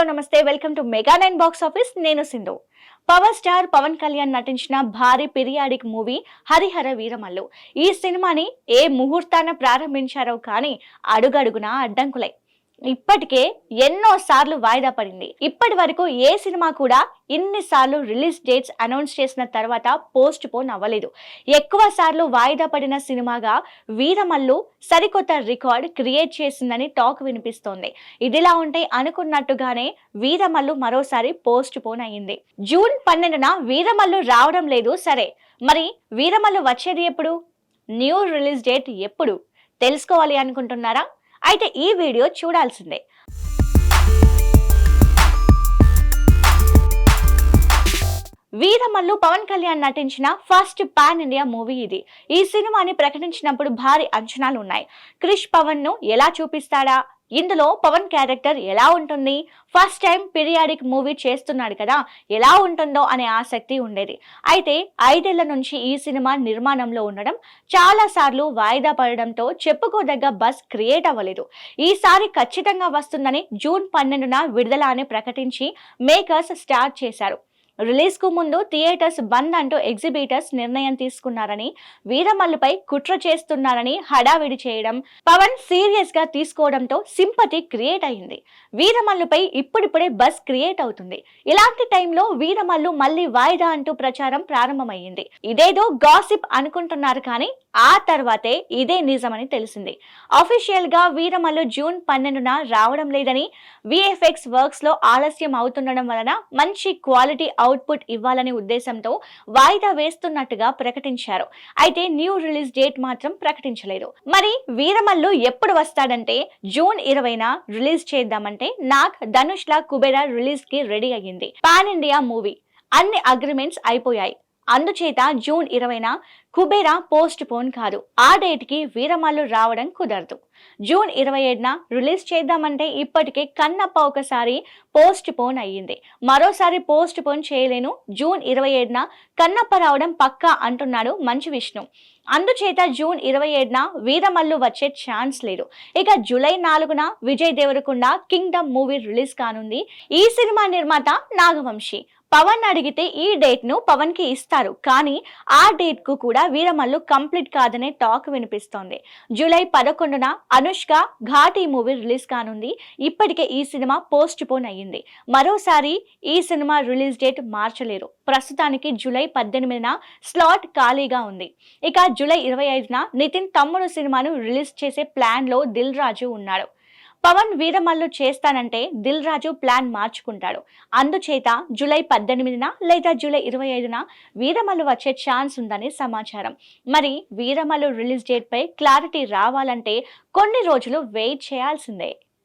Hello నమస్తే. Welcome to mega nine box office నేను Sindhu. Power star Pawan Kalyan నటించిన భారీ పిరియాడిక్ మూవీ హరిహర వీరమల్లు. ఈ సినిమాని ఏ ముహూర్తాన ప్రారంభించారో కానీ అడుగడుగునా అడ్డంకులై. ఇప్పటికే ఎన్నో సార్లు వాయిదా పడింది. ఇప్పటి వరకు ఏ సినిమా కూడా ఇన్ని సార్లు రిలీజ్ డేట్స్ అనౌన్స్ చేసిన తర్వాత పోస్ట్ పోన్ అవ్వలేదు. ఎక్కువ సార్లు వాయిదా పడిన సినిమాగా వీరమల్లు సరికొత్త రికార్డ్ క్రియేట్ చేసిందని టాక్ వినిపిస్తోంది. ఇదిలా ఉంటే అనుకున్నట్టుగానే వీరమల్లు మరోసారి పోస్ట్ పోన్ అయ్యింది. జూన్ పన్నెండున వీరమల్లు రావడం లేదు సరే. మరి వీరమల్లు వచ్చేది ఎప్పుడు? న్యూ రిలీజ్ డేట్ ఎప్పుడు? తెలుసుకోవాలి అనుకుంటున్నారా? అయితే ఈ వీడియో చూడాల్సిందే. వీరమల్లు పవన్ కళ్యాణ్ నటించిన ఫస్ట్ పాన్ ఇండియా మూవీ ఇది. ఈ సినిమాని ప్రకటించినప్పుడు భారీ అంచనాలు ఉన్నాయి క్రిష్ పవన్ను ఎలా చూపిస్తాడా? ఇందులో పవన్ క్యారెక్టర్ ఎలా ఉంటుంది? ఫస్ట్ టైం పీరియాడిక్ మూవీ చేస్తున్నాడు కదా ఎలా ఉంటుందో అనే ఆసక్తి ఉండేది. అయితే ఐదేళ్ళ నుంచి ఈ సినిమా నిర్మాణంలో ఉండడం చాలా సార్లు వాయిదా పడడంతో చెప్పుకోదగ్గ బస్ క్రియేట్ అవ్వలేదు. ఈసారి ఖచ్చితంగా వస్తుందని జూన్ పన్నెండున విడుదల అని ప్రకటించి మేకర్స్ స్టార్ట్ చేశారు. రిలీజ్కు ముందు థియేటర్స్ బంద్ అంటూ ఎగ్జిబిటర్స్ నిర్ణయం తీసుకున్నారని వీరమల్లుపై కుట్ర చేస్తున్నారని హడావిడి చేయడం పవన్ సీరియస్గా తీసుకోవడంతో సింపతి క్రియేట్ అయింది. వీరమల్లుపై ఇప్పుడిప్పుడే బస్ క్రియేట్ అవుతుంది. ఇలాంటి టైంలో వీరమల్లు మళ్ళీ వాయిదా అంటూ ప్రచారం ప్రారంభమైంది ఇదేదో గాసిప్ అనుకుంటున్నారు కానీ ఆ తర్వాతే ఇదే నిజమని తెలిసింది. అఫీషియల్గా వీరమల్లు జూన్ పన్నెండున రావడం లేదని విఎఫ్ఎక్స్ వర్క్స్లో ఆలస్యం అవుతుండడం వలన మంచి క్వాలిటీ అవుట్పుట్ ఇవ్వాలనే ఉద్దేశంతో వాయిదా వేస్తున్నట్టుగా ప్రకటించారు. అయితే న్యూ రిలీజ్ డేట్ మాత్రం ప్రకటించలేదు. మరి వీరమల్లు ఎప్పుడు వస్తాడంటే జూన్ ఇరవైన రిలీజ్ చేద్దామంటే నాగ్ ధనుష్ లా కుబేరా రిలీజ్కి రెడీ అయ్యింది. Pan India movie. అన్ని అగ్రిమెంట్స్ అయిపోయాయి. అందుచేత జూన్ ఇరవైన కుబేరా పోస్ట్ పోన్ కాదు. ఆ డేట్కి వీరమల్లు రావడం కుదరదు. జూన్ ఇరవై ఏడున రిలీజ్ చేద్దామంటే ఇప్పటికే కన్నప్ప ఒకసారి పోస్ట్ పోన్ అయ్యింది. మరోసారి పోస్ట్ పోన్ చేయలేను. జూన్ ఇరవై ఏడున కన్నప్ప రావడం పక్కా అంటున్నాడు మంచు విష్ణు. అందుచేత జూన్ ఇరవై ఏడున వీరమల్లు వచ్చే ఛాన్స్ లేదు. ఇక జూలై నాలుగున Vijay Deverakonda Kingdom movie release కానుంది. ఈ సినిమా నిర్మాత నాగవంశీ. పవన్ అడిగితే ఈ డేట్ను పవన్కి పవన్కి ఇస్తారు. కానీ ఆ డేట్కు కూడా వీరమల్లు కంప్లీట్ కాదనే టాక్ వినిపిస్తోంది. జూలై పదకొండున అనుష్క ఘాటీ మూవీ రిలీజ్ కానుంది. ఇప్పటికే ఈ సినిమా పోస్ట్ పోన్ అయ్యింది. మరోసారి ఈ సినిమా రిలీజ్ డేట్ మార్చలేరు. ప్రస్తుతానికి జూలై పద్దెనిమిదిన స్లాట్ ఖాళీగా ఉంది. ఇక జూలై ఇరవై ఐదున నితిన్ తమ్ముడు సినిమాను రిలీజ్ చేసే ప్లాన్లో దిల్ రాజు ఉన్నాడు. పవన్ వీరమల్లు చేస్తానంటే దిల్ రాజు ప్లాన్ మార్చుకుంటాడు. అందుచేత జూలై పద్దెనిమిదిన లేదా జూలై ఇరవై ఐదున వీరమల్లు వచ్చే ఛాన్స్ ఉందని సమాచారం. మరి వీరమల్లు రిలీజ్ డేట్ పై క్లారిటీ రావాలంటే కొన్ని రోజులు వెయిట్ చేయాల్సిందే.